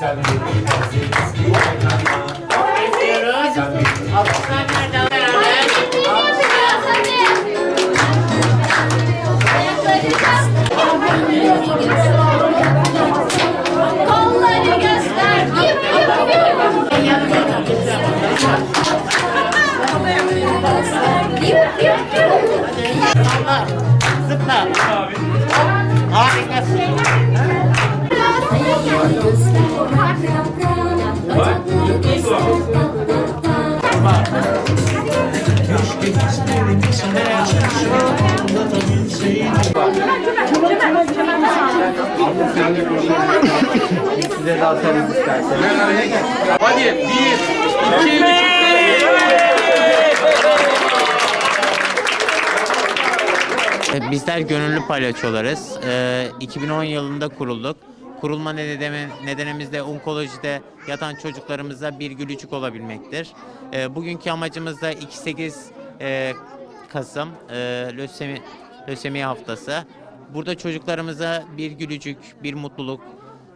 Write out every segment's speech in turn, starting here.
Sen beni aziz gibi oynama. Bekliyoruz. Alkışlar nereden beraber? Kolları göster. Yap yap. Yap yap yap. Salla. Zıpla. Harikasın. Size de atarız isterseniz. Hadi bir, iki, E, Bizler gönüllü palyaçolarız. Ee, 2010 yılında kurulduk. Kurulma nedeni- nedenimiz de onkolojide yatan çocuklarımıza bir gülücük olabilmektir. Ee, bugünkü amacımız da 2-8 e, Kasım e, lösemi, lösemi haftası. Burada çocuklarımıza bir gülücük, bir mutluluk,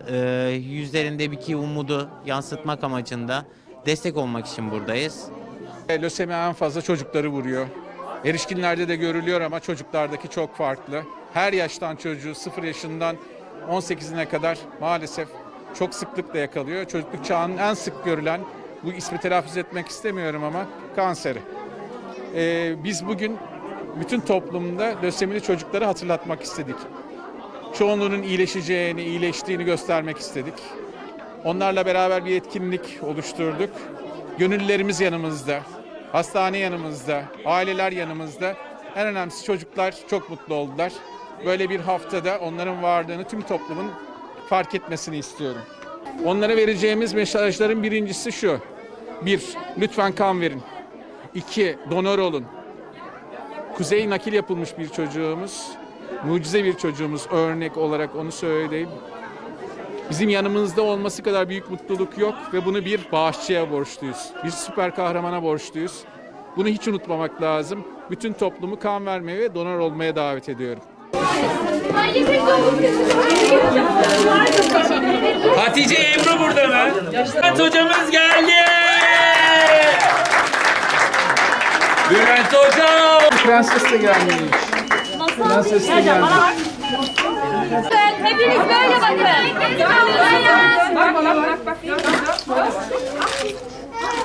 e, yüzlerindeki umudu yansıtmak amacında destek olmak için buradayız. Lösemi en fazla çocukları vuruyor. Erişkinlerde de görülüyor ama çocuklardaki çok farklı. Her yaştan çocuğu 0 yaşından 18'ine kadar maalesef çok sıklıkla yakalıyor. Çocukluk çağının en sık görülen, bu ismi telaffuz etmek istemiyorum ama kanseri. Ee, biz bugün bütün toplumda lösemili çocukları hatırlatmak istedik. Çoğunluğunun iyileşeceğini, iyileştiğini göstermek istedik. Onlarla beraber bir etkinlik oluşturduk. Gönüllülerimiz yanımızda, hastane yanımızda, aileler yanımızda. En önemlisi çocuklar çok mutlu oldular. Böyle bir haftada onların varlığını tüm toplumun fark etmesini istiyorum. Onlara vereceğimiz mesajların birincisi şu. Bir, lütfen kan verin. İki, donör olun. Kuzey nakil yapılmış bir çocuğumuz. Mucize bir çocuğumuz örnek olarak onu söyleyeyim. Bizim yanımızda olması kadar büyük mutluluk yok ve bunu bir bağışçıya borçluyuz. Bir süper kahramana borçluyuz. Bunu hiç unutmamak lazım. Bütün toplumu kan vermeye ve donör olmaya davet ediyorum. Hatice Ebru burada mı? Bülent hocamız geldi. Bülent hocam. Prenses de gelmiş. Prenses de gelmiş. Hepiniz böyle bakın. Bak bak bak bak.